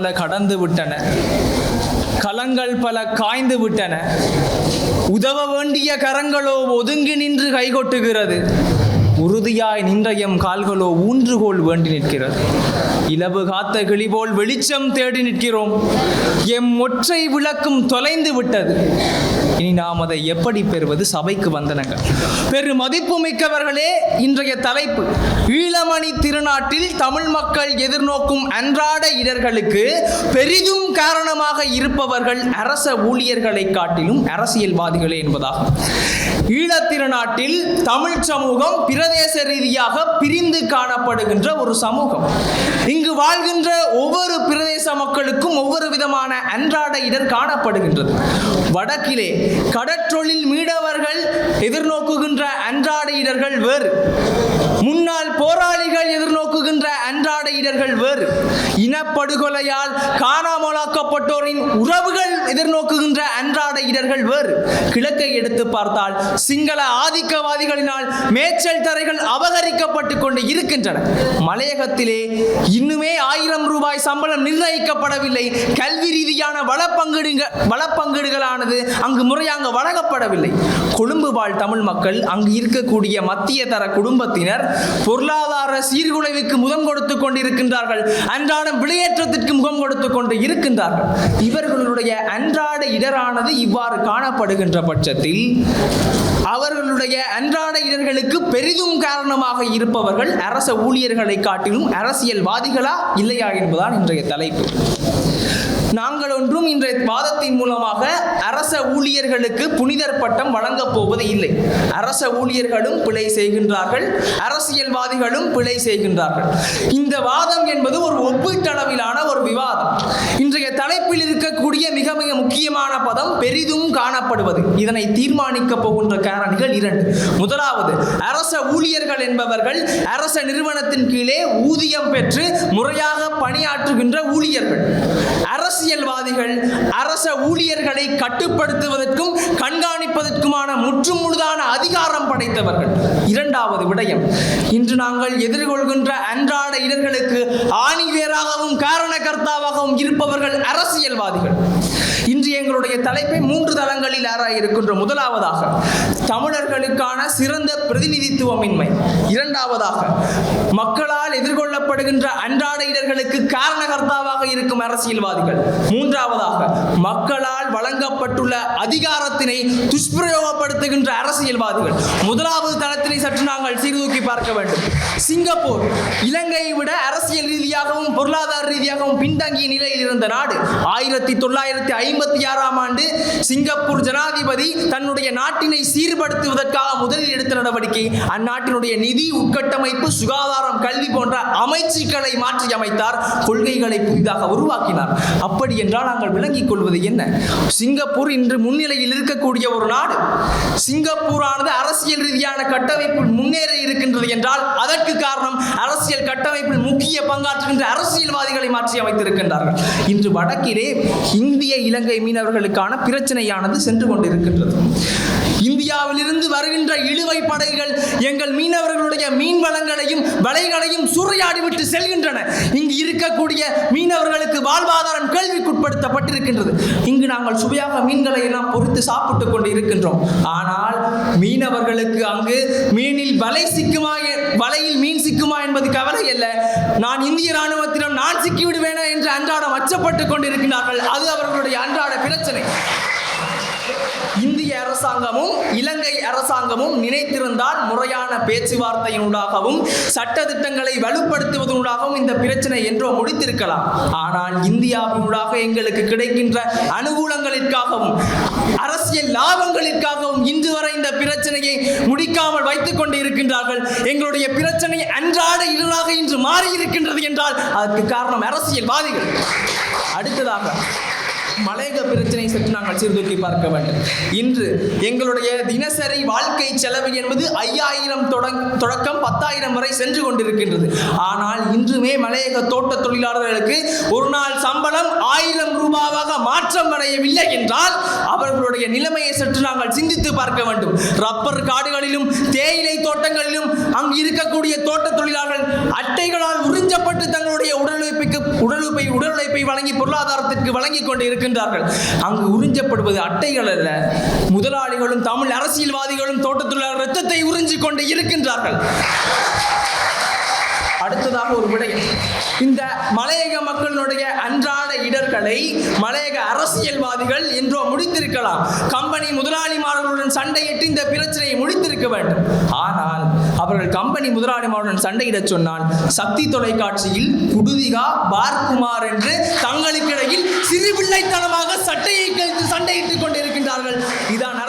பல கடந்து விட்டன. களங்கள் பல காய்ந்து விட்டன. உதவ வேண்டிய கரங்களோ ஒதுங்கி நின்று கைகொட்டுகிறது. உறுதியாய் நின்ற எம் கால்களோ ஊன்றுகோல் வேண்டி நிற்கிறது. இலவு காத்த கிளி போல் வெளிச்சம் தேடி நிற்கிறோம். எம் ஒற்றை விளக்கும் தொலைந்து விட்டது. இனி நாம் அதை எப்படி பெறுவது? சபைக்கு வந்தனங்கள். பெரு மதிப்பு மிக்கவர்களே இன்றைய தலைப்பு. ஈழமணி திருநாட்டில் தமிழ் மக்கள் எதிர்நோக்கும் அன்றாட இடர்களுக்கு பெரிதும் காரணமாக இருப்பவர்கள் அரச ஊழியர்களை காட்டிலும் அரசியல்வாதிகளே என்பதாகும். ஈழத் திருநாட்டில் தமிழ் சமூகம் பிரதேச ரீதியாக பிரிந்து காணப்படுகின்ற ஒரு சமூகம். இங்கு வாழ்கின்ற ஒவ்வொரு பிரதேச மக்களுக்கும் ஒவ்வொரு விதமான அன்றாட இடர் காணப்படுகின்றது. வடக்கிலே கடற்றொழில் மீனவர்கள் எதிர்நோக்குகின்ற அன்றாட இடர்கள் வேறு. பின்னால் போராளிகள் எதிர்நோக்குகின்ற அன்றாட இடர்கள் வேறு. இனப்படுகொலையால் காணாமலாக்கப்பட்டோரின் உறவுகள் எதிர்நோக்குகின்ற அன்றாட இடர்கள் வேறு. கிழக்கை எடுத்து பார்த்தால் சிங்கள ஆதிக்கவாதிகளினால் மேய்ச்சல் தரைகள் அபகரிக்கப்பட்டு கொண்டு இருக்கின்றன. மலையகத்திலே இன்னுமே ஆயிரம் ரூபாய் சம்பளம் நிர்ணயிக்கப்படவில்லை. கல்வி ரீதியான வளப்பங்கீடுங்க வளப்பங்கீடுகளானது அங்கு முறையாக வழங்கப்படவில்லை. கொழும்பு வாழ் தமிழ் மக்கள் அங்கு இருக்கக்கூடிய மத்திய தர குடும்பத்தினர் பொருளாதார சீர்குலைவுக்கு முகம் கொடுத்து கொண்டிருக்கின்றார்கள். அன்றாடம் விளையேற்றத்திற்கு முகம் கொடுத்து கொண்டு இருக்கின்றார்கள். இவர்களுடைய அன்றாட இடரானது இவ்வாறு காணப்படுகின்ற பட்சத்தில் அவர்களுடைய அன்றாட இடர்களுக்கு பெரிதும் காரணமாக இருப்பவர்கள் அரச ஊழியர்களை காட்டிலும் அரசியல்வாதிகளா இல்லையா என்பதான் இன்றைய தலைப்பு. நாங்கள் ஒன்றும் இன்றைய வாதத்தின் மூலமாக அரச ஊழியர்களுக்கு புனிதர் பட்டம் வழங்கப் போவது இல்லை. அரச ஊழியர்களும் பிழை செய்கின்றார்கள். அரசியல்வாதிகளும் பிழை செய்கின்றார்கள். இந்த வாதம் என்பது ஒரு ஒப்பீட்டளவிலான ஒரு விவாதம். இன்றைய தலைப்பில் இருக்கக்கூடிய மிக மிக முக்கியமான பதம் பெரிதும் காணப்படுவது. இதனை தீர்மானிக்க போகின்ற காரணிகள் இரண்டு. முதலாவது அரச ஊழியர்கள் என்பவர்கள் அரச நிறுவனத்தின் கீழே ஊதியம் பெற்று முறையாக பணியாற்றுகின்ற ஊழியர்கள். அரசியல்வாதிகள் அரச ஊழியர்களை கட்டுப்படுத்துவதற்கும் கண்காணிப்பதற்குமான முற்றும் முழுதான அதிகாரம் படைத்தவர்கள். இரண்டாவது விடயம் இன்று நாங்கள் எதிர்கொள்கின்ற அன்றாட இடர்களுக்கு ஆணிவேராகவும் காரணகர்த்தாவாகவும் இருப்பவர்கள் அரசியல்வாதிகள். எங்களுடைய தலைப்பை மூன்று தளங்களில் ஆராய இருக்கின்ற முதலாவதாக தமிழர்களுக்கான சிறந்த பிரதிநிதித்துவமின்மை. இரண்டாவதாக மக்களால் எதிர்கொள்ளப்படுகின்ற அன்றாட இடர்களுக்கு காரணகர்த்தாவாக இருக்கும் அரசியல்வாதிகள். மூன்றாவதாக மக்களால் வழங்கப்பட்டுள்ள அதிகாரத்தினை துஷ்பிரயோகப்படுத்துகின்ற அரசியல்வாதிகள். முதலாவது தளத்தினை சற்று நாங்கள் சீர்தூக்கி பார்க்க வேண்டும். சிங்கப்பூர். இலங்கையை விட அரசியல் ரீதியாகவும் பொருளாதார ரீதியாகவும் பின்தங்கிய நிலையில் இருந்த நாடு ஆயிரத்தி தொள்ளாயிரத்தி ஐம்பத்தி ஆறாம் ஆண்டு சிங்கப்பூர் ஜனாதிபதி தன்னுடைய நாட்டினை சீர்படுத்துவதற்காக முதலில் எடுத்த நடவடிக்கை அந்நாட்டினுடைய நிதி உட்கட்டமைப்பு சுகாதாரம் கல்வி போன்ற அமைச்சுக்களை மாற்றி அமைத்தார் கொள்கைகளை புதிதாக உருவாக்கினார். அப்படி என்றால் நாங்கள் விளங்கிக் கொள்வது என்ன? சிங்கப்பூர் இன்று முன்னிலையில் இருக்கக்கூடிய ஒரு நாடு. சிங்கப்பூரானது அரசியல் ரீதியான கட்டமைப்பில் முன்னேறி இருக்கின்றது என்றால் அதற்கு காரணம் அரசியல் கட்டமைப்பில் முக்கிய பங்காற்றுகின்ற அரசியல்வாதிகளை மாற்றி அமைத்திருக்கின்றார்கள். இன்று வடக்கிலே இந்திய இலங்கை மீனவர்களுக்கான பிரச்சனையானது சென்று கொண்டிருக்கின்றது. இந்தியாவிலிருந்து வருகின்ற இழுவை படைகள் எங்கள் மீனவர்களுடைய மீன் வளங்களையும் வலைகளையும் சூறையாடிவிட்டு செல்கின்றன. இங்கு இருக்கக்கூடிய மீனவர்களுக்கு வாழ்வாதாரம் கேள்விக்குட்படுத்தப்பட்டிருக்கின்றது. இங்கு நாங்கள் சுவையாக மீன்களை எல்லாம் பொறித்து சாப்பிட்டுக் கொண்டு இருக்கின்றோம். ஆனால் மீனவர்களுக்கு அங்கு மீனில் வலை சிக்குமா வலையில் மீன் சிக்குமா என்பது கவலை அல்ல. நான் இந்திய ராணுவத்திடம் நான் சிக்கிவிடுவேனா என்று அன்றாடம் அச்சப்பட்டுக் கொண்டிருக்கிறார்கள். அது அவர்களுடைய அன்றாட பிரச்சனை. அரசாங்கமும் இலங்கை அரசாங்கமும் நினைத்திருந்தால் முறையான பேச்சுவார்த்தையினூடாகவும் சட்ட திட்டங்களை வலுப்படுத்துவதனூடாகவும் இந்த பிரச்சனை என்றோ முடித்திருக்கலாம். ஆனால் இந்தியாவினூடாக எங்களுக்கு கிடைக்கின்ற அனுகூலங்களிற்காகவும் அரசியல் லாபங்களிற்காகவும் இன்று வரை இந்த பிரச்சனையை முடிக்காமல் வைத்துக் கொண்டு இருக்கின்றார்கள். எங்களுடைய பிரச்சனை அன்றாட இருளாக இன்று மாறி இருக்கின்றது என்றால் அதற்கு காரணம் அரசியல்வாதிகள். அடுத்ததாக மலையக பிரச்சனை சற்று நாங்கள் சீர்தூக்கி பார்க்க வேண்டும். இன்று எங்களுடைய தினசரி வாழ்க்கை செலவு என்பது ஐயாயிரம் தொடக்கம் பத்தாயிரம் வரை சென்று கொண்டிருக்கின்றது. ஆனால் இன்றுமே மலையக தோட்ட தொழிலாளர்களுக்கு ஒரு நாள் சம்பளம் ஆயிரம் ரூபாவாக மாற்றம் அடையவில்லை என்றால் அவர்களுடைய நிலைமையை சற்று நாங்கள் சிந்தித்து பார்க்க வேண்டும். ரப்பர் காடுகளிலும் தேயிலை தோட்டங்களிலும் அங்கு இருக்கக்கூடிய தோட்ட தொழிலாளர்கள் அட்டைகளால் உறிஞ்சப்பட்டு தங்களுடைய உடலுழைப்புக்கு உடல் உழைப்பை உடல் உழைப்பை வழங்கி பொருளாதாரத்திற்கு வழங்கி கொண்டு இருக்கின்றார்கள் அங்கு உறிஞ்சப்படுவது அட்டைகள் அல்ல. முதலாளிகளும் தமிழ் அரசியல்வாதிகளும் தோட்ட தொழிலாளர் ரத்தத்தை உறிஞ்சிக் கொண்டு இருக்கின்றார்கள். அடுத்ததாக ஒரு விடயம் இந்த மலையக மக்களினுடைய அன்றாட இடர்களை மலையக அரசியல்வாதிகள் என்றோ முடித்திருக்கலாம். கம்பெனி முதலாளிமார்களுடன் சண்டையிட்டு இந்த பிரச்சனையை முடித்திருக்க வேண்டும். ஆனால் அவர்கள் கம்பெனி முதலாளிமாருடன் சண்டையிடச் சொன்னால் சக்தி தொலைக்காட்சியில் குடுதிகா பார்க்குமார் என்று தங்களுக்கிடையில் சிறுபிள்ளைத்தனமாக சட்டையை கழித்து சண்டையிட்டுக் கொண்டிருக்கின்றார்கள். இதான்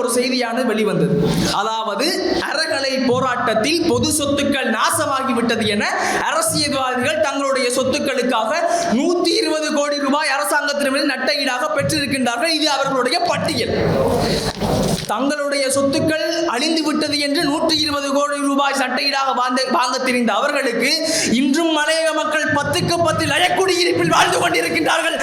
ஒரு செய்தியானது வெளிவந்தது. அதாவது அறகலை போராட்டத்தில் பொது சொத்துக்கள் நாசமாகிவிட்டது என அரசியல்வாதிகள் தங்களுடைய சொத்துக்களுக்காக நூத்தி இருபது கோடி ரூபாய் அரசாங்கத்திடமிருந்து நட்டஈடாக பெற்றிருக்கின்றார்கள். இது அவர்களுடைய பட்டியல். தங்களுடைய சொத்துக்கள் அழிந்து விட்டது என்று நூற்றி இருபது கோடி ரூபாய் சட்டையீடாக வாங்க தெரிந்த அவர்களுக்கு இன்றும் மலையக மக்கள் பத்துக்கு பத்து லயக்குடியிருப்பில் வாழ்ந்து கொண்டிருக்கின்றார்கள்.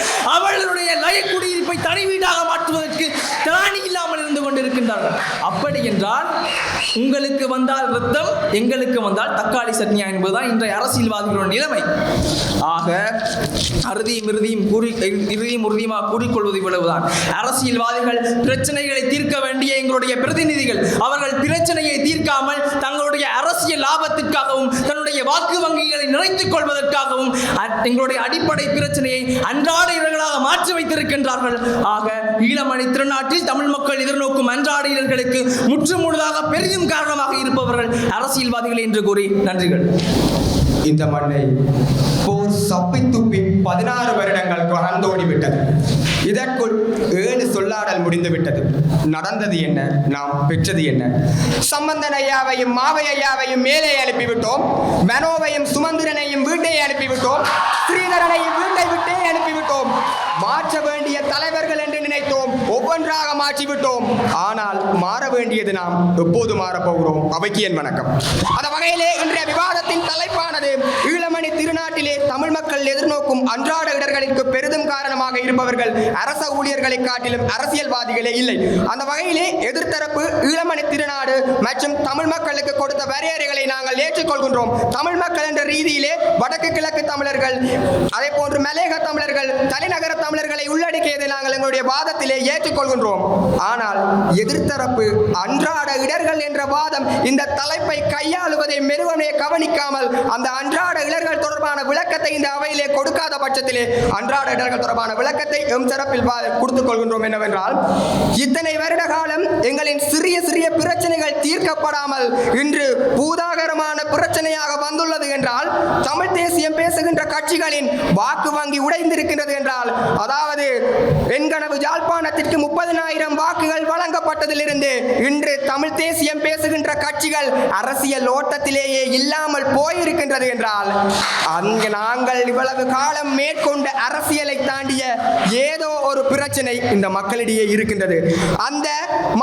உங்களுக்கு வந்தால் ரத்தம் எங்களுக்கு வந்தால் தக்காளி சட்னியா என்பதுதான் இன்றைய அரசியல்வாதிகளோட நிலைமை. ஆக அறுதியும் இறுதியும் கூறி இறுதியும் உறுதியுமாக கூறிக்கொள்வது இவ்வளவுதான். அரசியல்வாதிகள் பிரச்சனைகளை தீர்க்க வேண்டிய எங்களுடைய பிரதிநிதிகள் அவர்கள் பிரச்சனையை தீர்க்காமல் தங்களுடைய அரசியல் லாபத்திற்காகவும் தன்னுடைய வாக்கு வங்கிகளை நிறைத்துக் கொள்வதற்காகவும் அ- எங்களுடைய அடிப்படை பிரச்சனையை அன்றாட இடர்களாக மாற்றி வைத்திருக்கின்றார்கள். ஆக ஈழமணி திருநாட்டில் தமிழ் மக்கள் எதிர்நோக்கும் அன்றாட இடர்களுக்கு முற்று பெரிதும் காரணமாக இருப்பவர்கள் அரசியல்வாதிகள் என்று கூறி நன்றிகள். இந்த மண்ணை போர் சப்பி துப்பி பதினாறு வருடங்கள் கடந்தோடி விட்டது இதற்குள் ஏழு சொல்லாடல் முடிந்துவிட்டது. நடந்தது என்ன? நாம் பெற்றது என்ன? சம்பந்தன் ஐயாவையும் மாவை ஐயாவையும் மேலே அனுப்பிவிட்டோம். மனோவையும் சுமந்திரனையும் வீட்டை அனுப்பிவிட்டோம். ஸ்ரீதரனையும் வீட்டை விட்டே அனுப்பிவிட்டோம். மாற்ற வேண்டிய தலைவர்கள் என்று நினைத்தோம். ஒவ்வொன்றாக மாற்றிவிட்டோம். ஆனால் மாற வேண்டியது நாம் எப்போது மாறப் போகிறோம்? அவைக்கு என் வணக்கம். அந்த வகையிலே இன்றைய விவாதத்தின் தலைப்பானது ஈழமணி திருநாட்டிலே தமிழ் மக்கள் எதிர்நோக்கும் அன்றாட இடர்களுக்கு பெரிதும் காரணமாக இருப்பவர்கள் அரச ஊழியர்களை காட்டிலும் அரசியல்வாதிகளே இல்லை. அந்த வகையிலே எதிர்த்தரப்பு ஈழமணி திருநாடு மற்றும் தமிழ் மக்களுக்கு கொடுத்த வரையறைகளை நாங்கள் ஏற்றுக்கொள்கின்றோம் தமிழ் மக்கள் என்ற ரீதியிலே வடக்கு கிழக்கு தமிழர்கள் அதே போன்று மலையக தமிழர்கள் தலைநகர தமிழர்களை உள்ளடக்கியதை நாங்கள் எங்களுடைய வாதத்திலே ஏற்றுக்கொள்கின்றோம் ஆனால் எதிர்த்தரப்பு அன்றாட இடர்கள் என்ற வாதம் இந்த தலைப்பை கையாளுவதை மெருவனே கவனிக்காமல் அந்த அன்றாட இடர்கள் தொடர்பான விளக்கத்தை இந்த அவையிலே கொடுக்காத பட்சத்திலே அன்றாட இடர்கள் தொடர்பான விளக்கத்தை எம் தரப்பில் கொடுத்துக் கொள்கின்றோம் என்னவென்றால் இத்தனை வருட காலம் எங்களின் சிறிய சிறிய பிரச்சனைகள் தீர்க்கப்படாமல் இன்று பூதாகரமான பிரச்சனையாக வந்துள்ளது என்றால் தமிழ் தேசியம் பேசுகின்ற கட்சிகளின் வாக்கு வங்கி உடைந்திருக்கின்றது என்றால் அதாவது என்கனவு யாழ்ப்பாணத்திற்கு முப்பதினாயிரம் வாக்குகள் வழங்கப்பட்டதிலிருந்து இன்று தமிழ் தேசியம் பேசுகின்ற கட்சிகள் அரசியல் ஓட்டத்திலேயே இல்லாமல் போயிருக்கின்றது என்றால் அங்கு நாங்கள் இவ்வளவு காலம் மேற்கொண்ட அரசியலை தாண்டிய ஏதோ ஒரு பிரச்சனை இந்த மக்களிடையே இருக்கின்றது. அந்த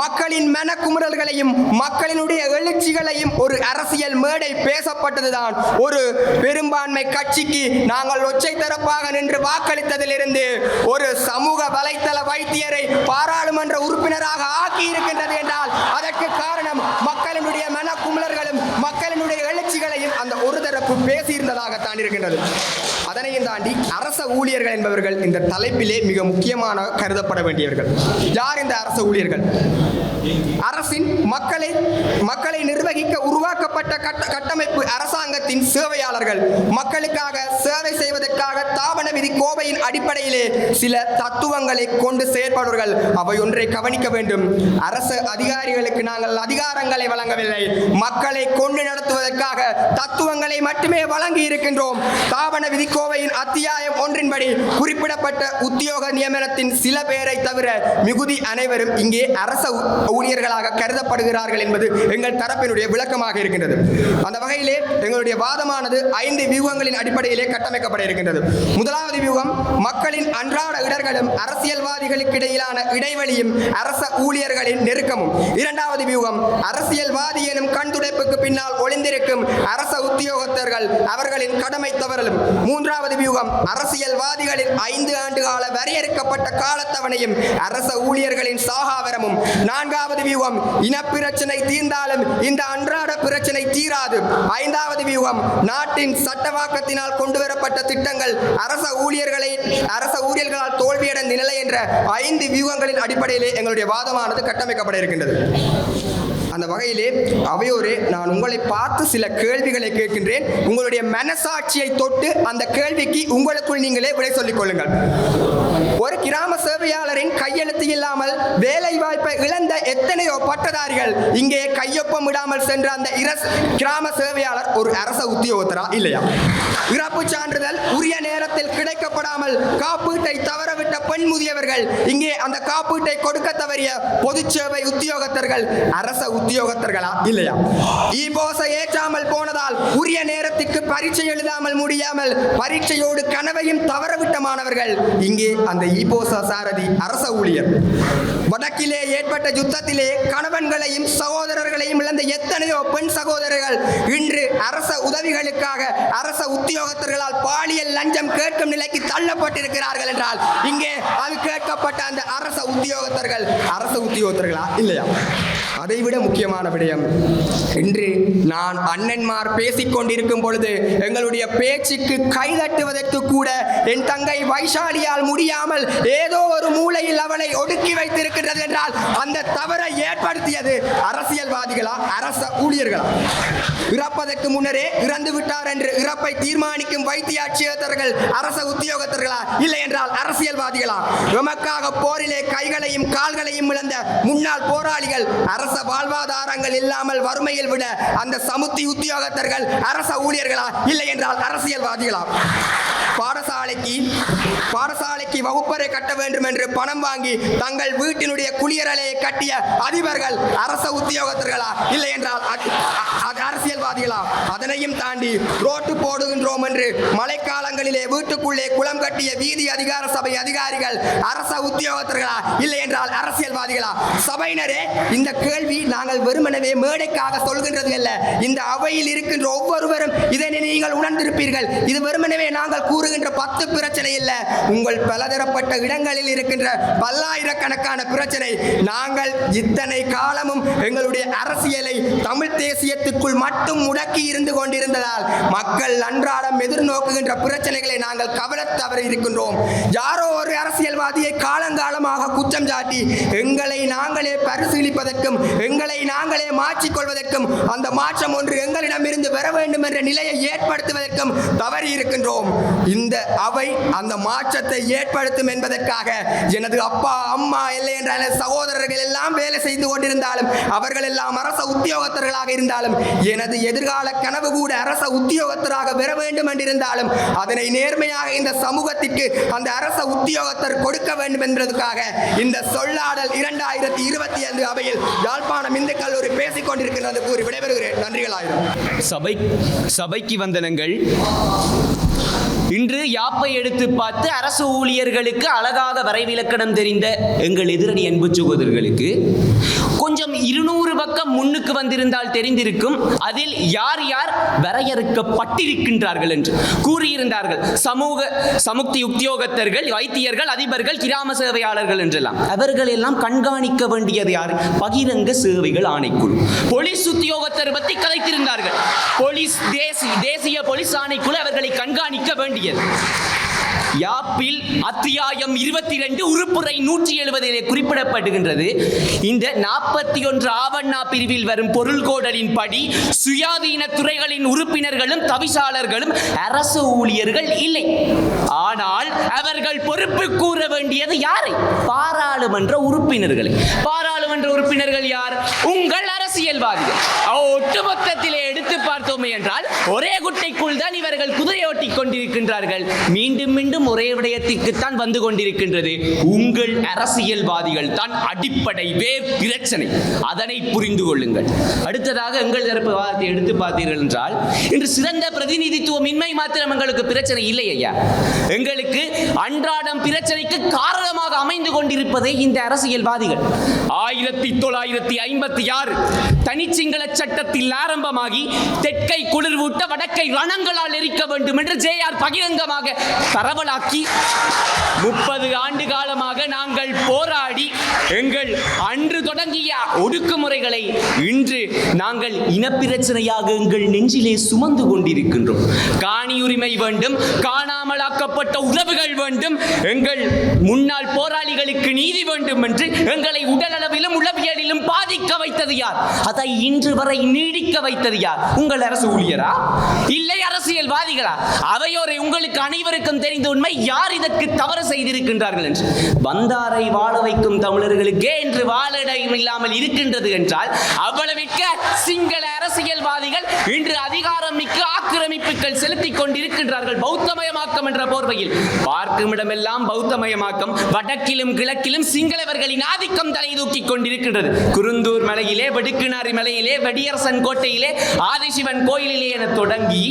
மக்களின் மனக்குமுறல்களையும் மக்களினுடைய எழுச்சிகளையும் ஒரு அரசியல் மேடை பேசப்பட்டதுதான். ஒரு பெரும்பான்மை கட்சிக்கு நாங்கள் ஒற்றை தரப்பாக நின்று வாக்களித்ததிலிருந்து ஒரு சமூக வலைத்தள வைத்தியரை பாராளுமன்ற உறுப்பினராக ஆக்கி இருக்கின்றது என்றால் அதற்கு காரணம் மக்களினுடைய மனக்குமுறல்களும் மக்களினுடைய எழுச்சிகளையும் அந்த ஒரு தரப்பு பேசியிருந்ததாகத்தான் இருக்கின்றது. அதனையும் தாண்டி அரச ஊழியர்கள் என்பவர்கள் இந்த தலைப்பிலே மிக முக்கியமான கருதப்பட வேண்டியவர்கள். யார் இந்த அரச ஊழியர்கள்? அரசின் மக்களை மக்களை நிர்வகிக்க உருவாக்கப்பட்ட கட்ட கட்டமைப்பு அரசாங்கத்தின் சேவையாளர்கள். மக்களுக்காக சேவை செய்வதற்காக தாபன விதி கோவையின் அடிப்படையிலே சில தத்துவங்களை கொண்டு செயற்படுவர்கள் அவை ஒன்றை கவனிக்க வேண்டும். அரசு அதிகாரிகளுக்கு நாங்கள் அதிகாரங்களை வழங்கவில்லை. மக்களை கொண்டு நடத்துவதற்காக தத்துவங்களை மட்டுமே வழங்கி இருக்கின்றோம். தாபன விதிக்கோவையின் அத்தியாயம் ஒன்றின்படி குறிப்பிடப்பட்ட உத்தியோக நியமனத்தின் சில பேரை தவிர மிகுதி அனைவரும் இங்கே அரச ஊழியர்களாக கருதப்படுகிறார்கள் என்பது எங்கள் தரப்பினுடைய விளக்கமாக இருக்கின்றது. அந்த வகையிலே எங்களுடைய வாதமானது ஐந்து வியூகங்களின் அடிப்படையிலே கட்டமைக்கப்பட இருக்கின்றது. முதலாவது வியூகம் மக்களின் அன்றாட இடர்களும் அரசியல்வாதிகளுக்கு இடையிலான இடைவெளியும் அரச ஊழியர்களின் நெருக்கமும். இரண்டாவது வியூகம் அரசியல்வாதி எனும் கண்துடைப்புக்கு பின்னால் ஒளிந்திருக்கும் அரச உத்தியோகத்தர்கள் அவர்களின் கடமை தவறலும். மூன்றாவது வியூகம் அரசியல்வாதிகளின் ஐந்து ஆண்டு கால வரையறுக்கப்பட்ட காலத்தவணையும் அரச ஊழியர்களின் சாகாவரமும். நான்காவது நான்காவது வியூகம் இனப்பிரச்சனை தீர்ந்தாலும் இந்த அன்றாட பிரச்சனை தீராது. ஐந்தாவது வியூகம் நாட்டின் சட்டவாக்கத்தினால் கொண்டு வரப்பட்ட திட்டங்கள் அரச ஊழியர்களை அரச ஊழியர்களால் தோல்வியடைந்த நிலை என்ற ஐந்து வியூகங்களின் அடிப்படையிலே எங்களுடைய வாதமானது கட்டமைக்கப்பட இருக்கின்றது. அந்த வகையிலே அவையோரே நான் உங்களை பார்த்து சில கேள்விகளை கேட்கின்றேன். உங்களுடைய மனசாட்சியை தொட்டு அந்த கேள்விக்கு உங்களுக்குள் நீங்களே விடை சொல்லிக் கொள்ளுங்கள். ஒரு கிராம சேவையாளரின் கையெழுத்து இல்லாமல் வேலை வாய்ப்பை இழந்த எத்தனையோ பட்டதாரிகள் இங்கே கையொப்பம் விடாமல் சென்ற அந்த இரஸ் கிராம சேவையாளர் ஒரு அரச உத்தியோகத்தரா இல்லையா? இறப்பு சான்றிதழ் உரிய நேரத்தில் கிடைக்கப்படாமல் காப்பீட்டை தவறவிட்ட பெண் முதியவர்கள் இங்கே அந்த காப்பீட்டை கொடுக்க தவறிய பொது சேவை உத்தியோகத்தர்கள் அரச உத்தியோகத்தர்களா? இல்லையா? ஈபோசை ஏற்றாமல் போனதால் உரிய நேரத்துக்கு பரீட்சை எழுதாமல் முடியாமல் பரீட்சையோடு கனவையும் தவறவிட்ட மாணவர்கள் இங்கே அந்த ஈபோசா சாரதி அரச ஊழியர். வடக்கிலே ஏற்பட்ட யுத்தத்திலே கணவன்களையும் சகோதரர்களையும் இழந்த எத்தனையோ பெண் சகோதரர்கள் இன்று அரச உதவிகளுக்காக அரச உத்தியோகத்தர்களால் பாலியல் லஞ்சம் கேட்கும் நிலைக்கு தள்ளப்பட்டிருக்கிறார்கள் என்றால் இங்கே அது கேட்கப்பட்ட அந்த அரச உத்தியோகத்தர்கள் அரச உத்தியோகத்தர்களா? இல்லையா? அதைவிட முக்கியமான விடயம் இன்று நான் அண்ணன்மார் பேசிக்கொண்டிருக்கும் பொழுது எங்களுடைய பேச்சுக்கு கைதட்டுவதற்கு கூட என் தங்கை வைஷாலியால் முடியாமல் ஏதோ ஒரு மூலையில் அவளை ஒடுக்கி வைத்திருக்கிறது என்றால் அந்த தவறை ஏற்படுத்தியது அரசியல்வாதிகளா அரச ஊழியர்களா? இறப்பதற்கு முன்னரே இறந்து விட்டார் என்று இறப்பை தீர்மானிக்கும் வைத்தியாட்சியர்கள் அரச உத்தியோகத்தர்களா? இல்லை என்றால் அரசியல்வாதிகளா? எமக்காக போரிலே கைகளையும் கால்களையும் இழந்த முன்னாள் போராளிகள் அரச வாழ்வாதாரங்கள் இல்லாமல் வறுமையில் விட அந்த சமுத்தி உத்தியோகத்தர்கள் அரச ஊழியர்களா? இல்லை என்றால் அரசியல்வாதிகளா? பாடசாலைக்கு பாடசாலைக்கு வகுப்பறை கட்ட வேண்டும் என்று பணம் வாங்கி தங்கள் வீட்டினுடைய குளியரலையை கட்டிய அதிபர்கள் அரச உத்தியோகத்தர்களா? இல்லை என்றால் அது- அரசியல்வாதிகளா? அதனையும் தாண்டி ரோட்டு போடுகின்றோம் என்று மழைக்காலங்களிலே வீட்டுக்குள்ளே குளம் கட்டிய வீதி அதிகார சபை அதிகாரிகள் அரச உத்தியோகத்தர்களா? இல்லை என்றால் அரசியல்வாதிகளா? சபையினரே இந்த கேள்வி நாங்கள் வெறுமனவே மேடைக்காக சொல்கின்றது அல்ல. இந்த அவையில் இருக்கின்ற ஒவ்வொருவரும் இதனை நீங்கள் உணர்ந்திருப்பீர்கள். இது வெறுமனவே நாங்கள் கூறுகின்ற பத்து பிரச்சனை இல்லை. உங்கள் பலதரப்பட்ட இடங்களில் இருக்கின்ற பல்லாயிரக்கணக்கான பிரச்சனை. நாங்கள் இத்தனை காலமும் எங்களுடைய அரசியலை தமிழ் தேசியத்துக்குள் மட்டும் முடக்கி இருந்து கொண்டிருந்ததால் மக்கள் அன்றாடம் எதிர்நோக்குகின்ற பிரச்சனைகளை நாங்கள் கவலை தவறி இருக்கின்றோம். யாரோ ஒரு அரசியல்வாதியை காலங்காலமாக குற்றம் சாட்டி எங்களை நாங்களே பரிசீலிப்பதற்கும் எங்களை நாங்களே மாற்றிக்கொள்வதற்கும் அந்த மாற்றம் ஒன்று எங்களிடமிருந்து பெற வேண்டும் என்ற நிலையை ஏற்படுத்துவதற்கும் தவறி இருக்கின்றோம். இந்த அவை அந்த மாற்றத்தை ஏற்படுத்தும் என்பதற்காக எனது அப்பா அம்மா இல்லை என்றால சகோதரர்கள் எல்லாம் வேலை செய்து கொண்டிருந்தாலும் அவர்கள் எல்லாம் அரச உத்தியோகத்தர்களாக இருந்தாலும் எனது எதிர்கால கனவு கூட அரச உத்தியோகத்தராக பெற வேண்டும் என்றிருந்தாலும் அதனை நேர்மையாக இந்த சமூகத்திற்கு அந்த அரச உத்தியோகத்தர் கொடுக்க வேண்டும் என்பதற்காக இந்த சொல்லாடல் இரண்டாயிரத்தி இருபத்தி ஐந்து அவையில் யாழ்ப்பாணம் இந்து கல்லூரி பேசிக் கொண்டிருக்கிறது கூறி விடைபெறுகிறேன். நன்றிகளாயிரம் சபை சபைக்கு வந்தனங்கள் இன்று யாப்பை எடுத்து பார்த்து அரசு ஊழியர்களுக்கு அழகாக வரைவிலக்கணம் தெரிந்த எங்கள் எதிரணி அன்பு சகோதரர்களுக்கு கொஞ்சம் பக்கம் முன்னுக்கு வந்திருந்தால் தெரிந்திருக்கும். அதில் யார் யார் வரையறுக்கப்பட்டிருக்கின்றார்கள் என்று கூறியிருந்தார்கள். சமூக சமுக்தி உத்தியோகத்தர்கள் வைத்தியர்கள் அதிபர்கள் கிராம சேவையாளர்கள் என்றெல்லாம். அவர்கள் எல்லாம் கண்காணிக்க வேண்டியது யார்? பகிரங்க சேவைகள் ஆணைக்குழு. போலீஸ் உத்தியோகத்தர் பற்றி கலைத்திருந்தார்கள் போலீஸ் தேசிய தேசிய போலீஸ் ஆணைக்குழு அவர்களை கண்காணிக்க வேண்டியது. யாப்பில் அத்தியாயம் இருபத்தி ரெண்டு உறுப்புரை நூற்றி எழுபதிலே குறிப்பிடப்படுகின்றது. இந்த நாற்பத்தி ஒன்று ஆவண்ணா பிரிவில் வரும் பொருள்கோடலின் படி சுயாதீன துறைகளின் உறுப்பினர்களும் தவிசாளர்களும் அரசு ஊழியர்கள் இல்லை. ஆனால் அவர்கள் பொறுப்பு கூற வேண்டியது யாரை? பாராளுமன்ற உறுப்பினர்களை. பாராளுமன்ற உறுப்பினர்கள் யார்? உங்கள் அரசியல்வாதிகள். ஒட்டுமொத்தத்திலே எடுத்து பார்த்தோமே என்றால் ஒரே குட்டை தான் இவர்கள் குதிரையோட்டி கொண்டிருக்கின்றார்கள் மீண்டும் மீண்டும் ஒரே விடயத்திற்குத்தான் வந்து கொண்டிருக்கின்றது. உங்கள் அரசியல்வாதிகள் தான் அடிப்படை வேர் பிரச்சனை. அதனை புரிந்து கொள்ளுங்கள். அடுத்ததாக எங்கள் தரப்பு வாதத்தை எடுத்து பார்த்தீர்கள் என்றால் இன்று சிறந்த பிரதிநிதித்துவம் இன்மை மாத்திரம் எங்களுக்கு பிரச்சனை இல்லை ஐயா. எங்களுக்கு அன்றாடம் பிரச்சனைக்கு காரணமாக அமைந்து கொண்டிருப்பதே இந்த அரசியல்வாதிகள். ஆயிரத்தி தொள்ளாயிரத்தி ஐம்பத்தி ஆறு தனிச்சிங்கள சட்டத்தில் ஆரம்பமாகி தெற்கை குளிர்வூட்ட வடக்கை ரணங்களால் எரிக்க வேண்டும் என்று ஜேஆர் பகிரங்கமாக பரவலாக்கி முப்பது ஆண்டு காலமாக நாங்கள் போராடி எங்கள் அன்று தொடங்கிய ஒடுக்குமுறைகளை இன்று நாங்கள் இனப்பிரச்சனையாக எங்கள் நெஞ்சிலே சுமந்து கொண்டிருக்கின்றோம். காணி உரிமை வேண்டும் காணாமலாக்கப்பட்ட உறவுகள் வேண்டும். எங்கள் முன்னாள் போராளிகளுக்கு நீதி வேண்டும் என்று எங்களை உடலளவிலும் உளவியலிலும் பாதிக்க வைத்தது யார்? அதை இன்று வரை நீடிக்க வைத்தது யார்? உங்கள் அரசு ஊழியரா? இல்லை அரசியல்வாதிகளா? அவையோரை உங்களுக்கு அனைவருக்கும் தெரிந்த உண்மை யார் இதற்கு தவறு செய்திருக்கின்றார்கள் என்று? வந்தாரை வாழ வைக்கும் தமிழர்களுக்கே என்று வாழிடம் இல்லாமல் இருக்கின்றது என்றால் அவ்வளவிற்க சிங்கள அரசியல்வாதிகள் இன்று அதிகாரம் மிக்க ஆக்கிரமிப்புகள் செலுத்திக் கொண்டிருக்கின்றார்கள். பௌத்தமயமாக்கம் என்ற கோயில். பார்க்கும் இடமெல்லாம் பௌத்தமயமாக்கம் வடக்கிலும் கிழக்கிலும் சிங்களவர்களின் ஆதிக்கம் தலை தூக்கி கொண்டிருக்கின்றது. குருந்தூர் மலையிலே வெடுக்குநாரி மலையிலே வெடியரசன் கோட்டையிலே ஆதிசிவன் கோயிலிலே என தொடங்கி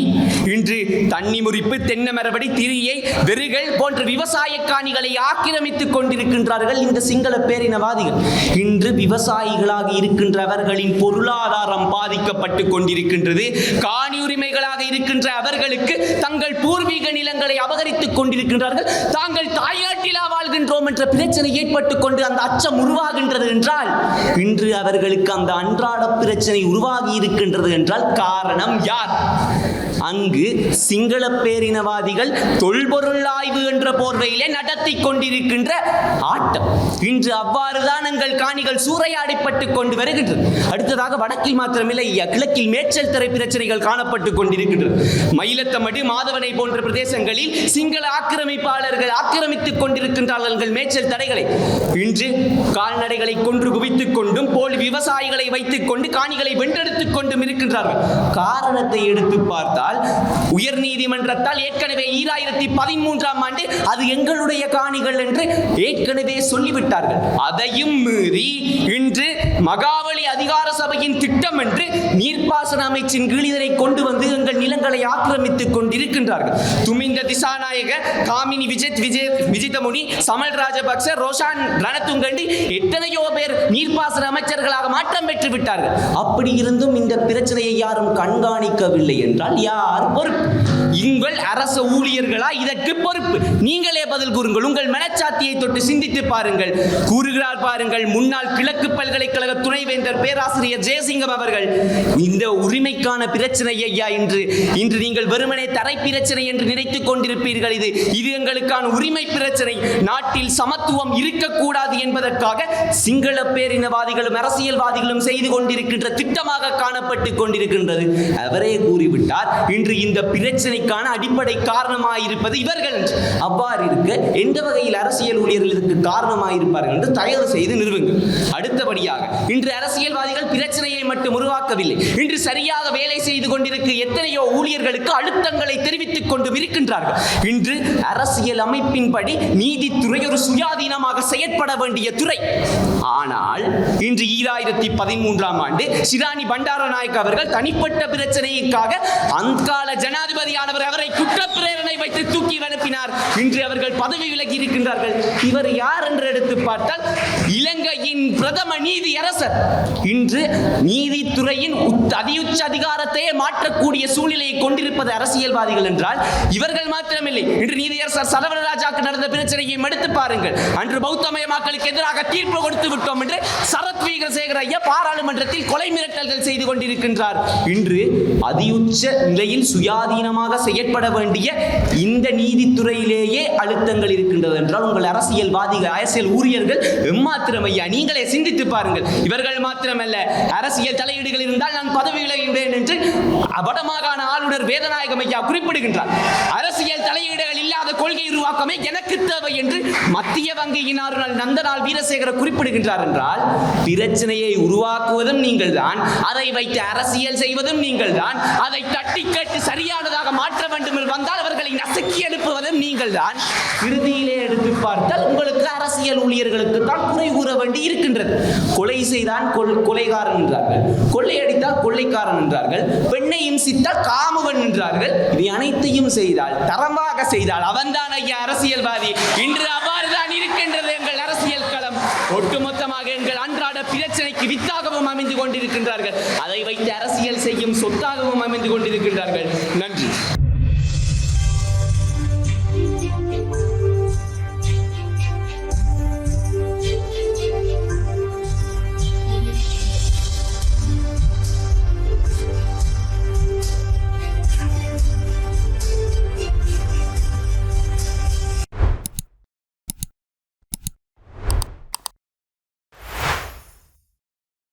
இன்று தண்ணி முறிப்பு தென்னமரபடி திரியை வெறுகள் போன்ற விவசாய காணிகளை ஆக்கிரமித்துக் கொண்டிருக்கின்றார்கள் இந்த சிங்கள பேரினவாதிகள். இன்று விவசாயிகளாக இருக்கின்றவர்களின் பொருளாதாரம் பாதிக்கப்பட்டு கொண்டிருக்கின்றது. காணி உரிமைகளாக இருக்கின்ற அவர்களுக்கு தங்கள் பூர்வீக நிலங்களை அபகரித்துக் கொண்டிருக்கின்றார்கள். தாங்கள் தாய்நாட்டிலா வாழ்கின்றோம் என்ற பிரச்சனை ஏற்பட்டுக் கொண்டு அந்த அச்சம் உருவாகின்றது என்றால் இன்று அவர்களுக்கு அந்த அன்றாட பிரச்சனை உருவாகி இருக்கின்றது என்றால் காரணம் யார்? அங்கு சிங்கள பேரினவாதிகள் தொல்பொருள் ஆய்வு என்ற போர்வையிலே நடத்தி கொண்டிருக்கின்ற ஆட்டம். இன்று அவ்வாறுதான் எங்கள் காணிகள் சூறையாடிப்பட்டு கொண்டு வருகின்றது. அடுத்ததாக வடக்கில் மாத்திரமில்லை கிழக்கில் மேய்ச்சல் தரை பிரச்சனைகள் காணப்பட்டு கொண்டிருக்கின்றது. மயிலத்தமடு மாதவனை போன்ற பிரதேசங்களில் சிங்கள ஆக்கிரமிப்பாளர்கள் ஆக்கிரமித்துக் கொண்டிருக்கின்றார்கள் மேய்ச்சல் தடைகளை. இன்று கால்நடைகளை கொன்று குவித்துக் கொண்டும் போலி விவசாயிகளை வைத்துக் கொண்டு காணிகளை வென்றெடுத்துக் கொண்டும் இருக்கின்றார்கள். காரணத்தை எடுத்து பார்த்தால் உயர் நீதிமன்றத்தால் ஏற்கனவே ஈராயிரத்தி பதிமூன்றாம் ஆண்டு அது எங்களுடைய காணிகள் என்று ஏற்கனவே சொல்லிவிட்டார்கள். அதையும் மீறி இன்று மகாவலி அதிகார சபையின் திட்டம் என்று நீர்ப்பாசன அமைச்சின் கீழ் இதனை கொண்டு வந்து எங்கள் நிலங்களை ஆக்கிரமித்துக் கொண்டிருக்கின்றார்கள். துமிந்த திசாநாயக காமினி விஜய் விஜய் விஜிதமுனி சமல் ராஜபக்ச ரோஷான் ரணத்துங்கண்டி எத்தனையோ பேர் நீர்ப்பாசன அமைச்சர்களாக மாற்றம் பெற்று விட்டார்கள். அப்படி இருந்தும் இந்த பிரச்சனையை யாரும் கண்காணிக்கவில்லை என்றால் யார் பொறுப்பு. உங்கள் அரச ஊழியர்களா? இதற்கு பொறுப்பு. நீங்களே பதில் கூறுங்கள். உங்கள் மனச்சாத்தியை தொட்டு சிந்தித்து பாருங்கள். கூறுகிறார் பாருங்கள். முன்னாள் கிழக்கு பல்கலைக்கழக துணைவேந்தர் பேராசிரியர் ஜெயசிங்கம் அவர்கள் இந்த உரிமைக்கான பிரச்சனை ஐயா இன்று. இன்று நீங்கள் வெறுமனே தரை பிரச்சனை என்று நினைத்துக் கொண்டிருப்பீர்கள் இது. இது எங்களுக்கான உரிமை பிரச்சனை. நாட்டில் சமத்துவம் இருக்கக்கூடாது என்பதற்காக சிங்கள பேரினவாதிகளும் அரசியல்வாதிகளும் செய்து கொண்டிருக்கின்ற திட்டமாக காணப்பட்டு கொண்டிருக்கின்றது. அவரே கூறிவிட்டார் இன்று இந்த பிரச்சனைக்கான அடிப்படை காரணமாயிருப்பது இவர்கள். என்று. அவ்வாறு இருக்க எந்த வகையில் அரசியல் ஊழியர்கள் இதற்கு காரணமாயிருப்பார்கள் என்று தயவு செய்து நிறுவுங்கள். அடுத்தபடியாக இன்று அரசியல்வாதிகள் பிரச்சனையை மட்டும் உருவாக்கவில்லை. இன்று சரியாக வேலை செய்து கொண்டிருக்க எத்தனையோ ஊழியர்களுக்கு அழுத்தங்களை தெரிவித்துக் கொண்டும் இருக்கின்றார்கள். இன்று அரசியல் அமைப்பின்படி நீதித்துறை ஒரு சுயாதீனமாக செயற்பட வேண்டிய துறை. ஆனால் இன்று ஈராயிரத்தி பதிமூன்றாம் ஆண்டு சிராணி பண்டாரநாயக் அவர்கள் தனிப்பட்ட பிரச்சனைக்காக அந்த முற்கால ஜனாதிபதியானவர் அவரை குற்றப்பிரேரணை வைத்து தூக்கி அனுப்பினார். இன்று அவர்கள் பதவி விலகி இருக்கின்றார்கள். இவர் யார் என்று எடுத்து பார்த்தால் இலங்கையின் பிரதம நீதி அரசர் இன்று நீதித்துறையின் அதியுச்ச அதிகாரத்தையே மாற்றக்கூடிய சூழ்நிலையை கொண்டிருப்பது அரசியல்வாதிகள் என்றால் இவர்கள் மாத்திரமில்லை. இன்று நீதியரசர் சரவணராஜாக்கு நடந்த பிரச்சனையை எடுத்து பாருங்கள். அன்று பௌத்தமயமாக்களுக்கு எதிராக தீர்ப்பு கொடுத்து விட்டோம் என்று சரத் வீரசேகர ஐயா பாராளுமன்றத்தில் கொலை மிரட்டல்கள் செய்து கொண்டிருக்கின்றார். இன்று அதியுச்ச நிலை நிலையில் சுயாதீனமாக செயற்பட வேண்டிய இந்த நீதித்துறையிலேயே அழுத்தங்கள் இருக்கின்றது என்றால் உங்கள் அரசியல்வாதிகள் அரசியல் ஊழியர்கள் எம்மாத்திரம் ஐயா நீங்களே சிந்தித்து பாருங்கள். இவர்கள் மாத்திரமல்ல அரசியல் தலையீடுகள் இருந்தால் நான் பதவி விலகின்றேன் என்று வடமாகாண ஆளுநர் வேதநாயகம் ஐயா குறிப்பிடுகின்றார். அரசியல் தலையீடுகள் இல்லாத கொள்கை உருவாக்கமே எனக்கு தேவை என்று மத்திய வங்கியின் ஆளுநர் நந்தனால் வீரசேகர குறிப்பிடுகின்றார் என்றால் பிரச்சனையை உருவாக்குவதும் நீங்கள்தான் அதை வைத்து அரசியல் செய்வதும் நீங்கள்தான் அதை தட்டி கேட்டு சரியானதாக மாற்ற வேண்டும் என்று வந்தால் அவர்களை நசுக்கி எழுப்புவதும் நீங்கள்தான். இறுதியிலே எடுத்து பார்த்தால் உங்களுக்கு அரசியல் ஊழியர்களுக்கு தான் குறை கூற வேண்டி இருக்கின்றது. கொலை செய்தான் கொல்- கொலைகாரன் என்றார்கள். கொள்ளையடித்தால் கொள்ளைக்காரன் என்றார்கள். பெண்ணை இம்சித்தால் காமுவன் என்றார்கள். இவை அனைத்தையும் செய்தால் தரமாக செய்தால் அவன்தான் ஐயா அரசியல்வாதி. இன்று அவ்வாறு தான் இருக்கின்றது எங்கள் அரசியல் களம். ஒட்டுமொத்தமாக எங்கள் பிரச்சனைக்கு வித்தாகவும் அமைந்து கொண்டிருக்கின்றார்கள். அதை வைத்து அரசியல் செய்யும் சொத்தாகவும் அமைந்து கொண்டிருக்கின்றார்கள். நன்றி.